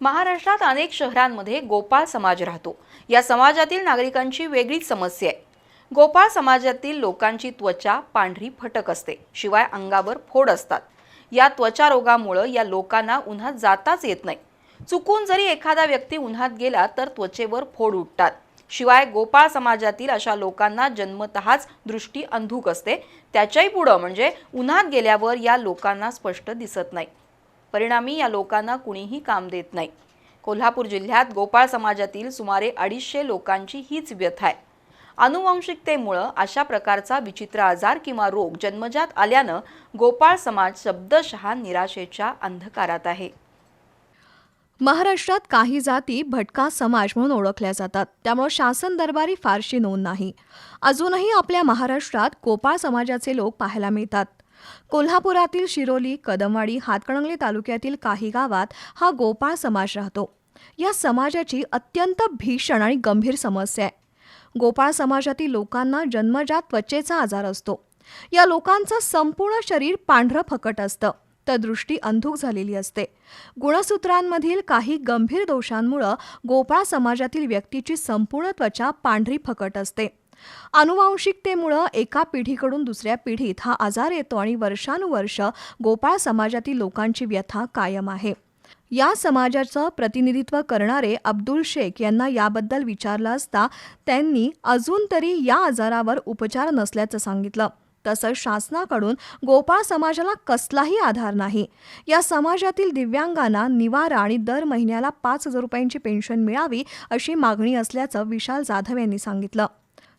महाराष्ट्रात अनेक शहरांमध्ये गोपाळ समाज राहतो. या समाजातील नागरिकांची वेगळीच समस्या आहे. गोपाळ समाजातील लोकांची त्वचा पांढरी फटक असते. शिवाय अंगावर फोड असतात. या त्वचा रोगामुळं या लोकांना उन्हात जाताच येत नाही. चुकून जरी एखादा व्यक्ती उन्हात गेला तर त्वचेवर फोड उठतात. शिवाय गोपाळ समाजातील अशा लोकांना जन्मतःच दृष्टी अंधूक असते. त्याच्याही पुढं म्हणजे उन्हात गेल्यावर या लोकांना स्पष्ट दिसत नाही. परिणामी या लोकांना कुणीही काम देत नाही. कोल्हापूर जिल्ह्यात गोपाळ समाजातील सुमारे अडीचशे लोकांची हीच व्यथा आहे. अनुवंशिकतेमुळं अशा प्रकारचा विचित्र आजार किंवा रोग जन्मजात आल्यानं गोपाळ समाज शब्दशः निराशेच्या अंधकारात आहे. महाराष्ट्रात काही जाती भटका समाज म्हणून ओळखल्या जातात. त्यामुळे शासन दरबारी फारशी नोंद नाही. अजूनही आपल्या महाराष्ट्रात गोपाळ समाजाचे लोक पाहायला मिळतात. कोल्हापुरातील शिरोली कदमवाडी हातकणंगले तालुक्यातील काही गावात हा गोपाळ समाज राहतो. या समाजाची अत्यंत भीषण आणि गंभीर समस्या आहे. गोपाळ समाजातील लोकांना जन्मजात त्वचेचा आजार असतो. या लोकांचं संपूर्ण शरीर पांढरं फकट असतं. तर दृष्टी अंधुक झालेली असते. गुणसूत्रांमधील काही गंभीर दोषांमुळं गोपाळ समाजातील व्यक्तीची संपूर्ण त्वचा पांढरी फकट असते. अनुवांशिकतेमुळं एका पिढीकडून दुसऱ्या पिढीत हा आजार येतो आणि वर्षानुवर्ष गोपाळ समाजातील लोकांची व्यथा कायम आहे. या समाजाचं प्रतिनिधित्व करणारे अब्दुल शेख यांना याबद्दल विचारलं असता त्यांनी अजून तरी या आजारावर उपचार नसल्याचं सांगितलं. तसंच शासनाकडून गोपाळ समाजाला कसलाही आधार नाही. या समाजातील दिव्यांगांना निवारा आणि दर महिन्याला पाच हजार रुपयांची पेन्शन मिळावी अशी मागणी असल्याचं विशाल जाधव यांनी सांगितलं.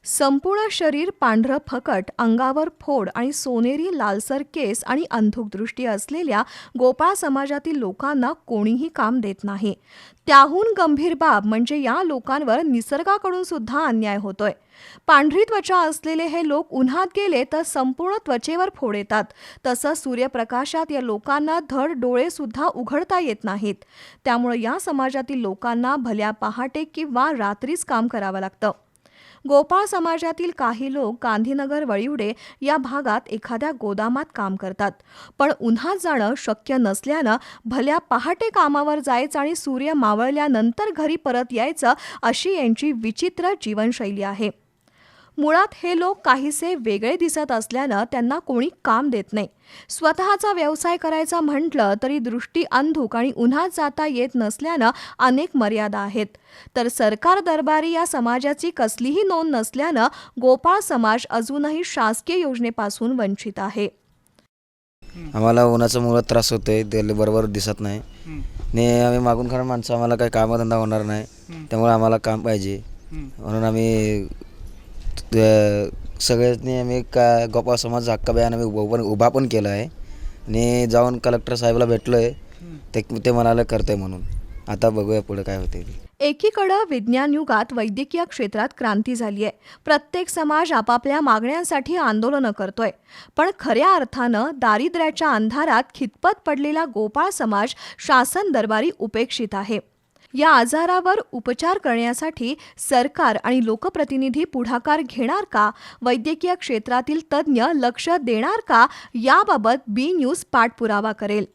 संपूर्ण शरीर पांढरं फकट अंगावर फोड आणि सोनेरी लालसर केस आणि अंधुक दृष्टी असलेल्या गोपाळ समाजातील लोकांना कोणीही काम देत नाही. त्याहून गंभीर बाब म्हणजे या लोकांवर निसर्गाकडून सुद्धा अन्याय होतोय. पांढरी त्वचा असलेले हे लोक उन्हात गेले तर संपूर्ण त्वचेवर फोड येतात. तसंच सूर्यप्रकाशात या लोकांना धड डोळे सुद्धा उघडता येत नाहीत. त्यामुळे या समाजातील लोकांना भल्या पहाटे किंवा रात्रीच काम करावं लागतं. गोपाळ समाजातील काही लोक गांधीनगर वळिवडे या भागात एखाद्या गोदामात काम करतात. पण उन्हात जाणं शक्य नसल्यानं भल्या पहाटे कामावर जायचं आणि सूर्य मावळल्यानंतर घरी परत यायचं अशी यांची विचित्र जीवनशैली आहे. मुळात हे लोक काहीसे वेगळे दिसत असल्यानं त्यांना कोणी काम देत नाही. स्वतःचा व्यवसाय करायचा म्हटलं तरी दृष्टी अंधुक आणि उन्हात जाता येत नसल्यानं अनेक मर्यादा आहेत. तर सरकार दरबारी या समाजाची कसलीही नोंद नसल्यानं गोपाळ समाज अजूनही शासकीय योजनेपासून वंचित आहे. आम्हाला उन्हाचा मुळात त्रास होतोय त्याला बरोबर दिसत नाही. आणि आम्ही मागून खाणार माणसं आम्हाला काही कामधंदा होणार नाही. त्यामुळे आम्हाला काम पाहिजे. म्हणून आम्ही सगळ्यांनी आम्ही का गोपाळ समाज हक्का बयान आम्ही उभा पण उभा पण केला आहे. आणि जाऊन कलेक्टर साहेबला भेटलो आहे ते ते म्हणाले करते म्हणून. आता बघूया पुढे काय होते एकीकडं विज्ञान युगात वैद्यकीय क्षेत्रात क्रांती झाली आहे. प्रत्येक समाज आपापल्या मागण्यांसाठी आंदोलनं करतोय. पण खऱ्या अर्थानं दारिद्र्याच्या अंधारात खितपत पडलेला गोपाळ समाज शासन दरबारी उपेक्षित आहे. या आजारावर उपचार करण्यासाठी सरकार आणि लोकप्रतिनिधी पुढाकार घेणार का? वैद्यकीय क्षेत्रातील तज्ज्ञ लक्ष देणार का? याबाबत बी न्यूज पाठपुरावा करेल.